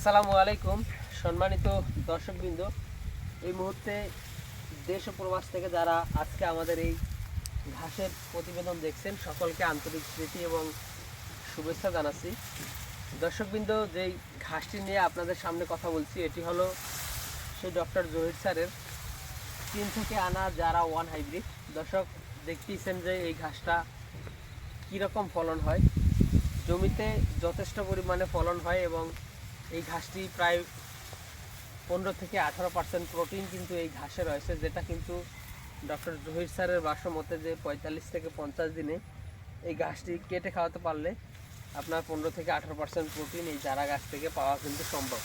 আসসালামু আলাইকুম। সম্মানিত দর্শকবৃন্দ, এই মুহূর্তে দেশ ও প্রবাস থেকে যারা আজকে আমাদের এই ঘাসের প্রতিবেদন দেখছেন, সকলকে আন্তরিক প্রীতি এবং শুভেচ্ছা জানাচ্ছি। দর্শকবৃন্দ, যেই ঘাসটি নিয়ে আপনাদের সামনে কথা বলছি, এটি হলো সেই ডক্টর জহির স্যারের চীন থেকে আনা যারা ওয়ান হাইব্রিড। দর্শক, দেখতেইছেন যে এই ঘাসটা কীরকম ফলন হয়। জমিতে যথেষ্ট পরিমাণে ফলন হয় এবং এই ঘাসটি প্রায় পনেরো থেকে আঠারো পার্সেন্ট প্রোটিন কিন্তু এই ঘাসে রয়েছে, যেটা কিন্তু ডক্টর জহির স্যারের বাসা মতে যে পঁয়তাল্লিশ থেকে পঞ্চাশ দিনে এই ঘাসটি কেটে খাওয়াতে পারলে আপনার পনেরো থেকে আঠারো পার্সেন্ট প্রোটিন এই চারা গাছ থেকে পাওয়া কিন্তু সম্ভব।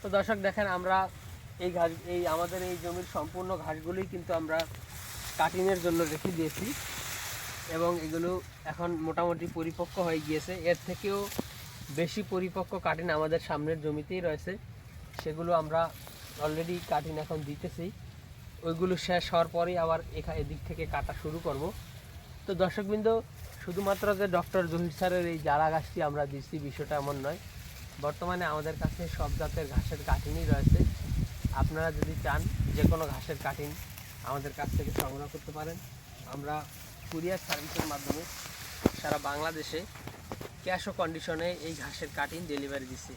তো দর্শক দেখেন, আমরা এই ঘাস, এই আমাদের এই জমির সম্পূর্ণ ঘাসগুলোই কিন্তু আমরা কাটিংয়ের জন্য রেখে দিয়েছি এবং এগুলো এখন মোটামুটি পরিপক্ক হয়ে গিয়েছে। এর থেকেও বেশি পরিপক্ক কাটিন আমাদের সামনের জমিতেই রয়েছে। সেগুলো আমরা অলরেডি কাটিন এখন দিতেছি। ওইগুলো শেষ হওয়ার পরেই আবার এখা এদিক থেকে কাটা শুরু করব। তো দর্শকবৃন্দ, শুধুমাত্র যে ডক্টর জহির স্যারের এই জারা গাছটি আমরা দিচ্ছি, বিষয়টা এমন নয়। বর্তমানে আমাদের কাছে সব জাতের ঘাসের কাটিনই রয়েছে। আপনারা যদি চান যে কোনো ঘাসের কাটিন আমাদের কাছ থেকে সংগ্রহ করতে পারেন। আমরা কুরিয়ার সার্ভিসের মাধ্যমে সারা বাংলাদেশে ক্যাশ ও কন্ডিশনে এই ঘাসের কাটিং ডেলিভারি দিচ্ছি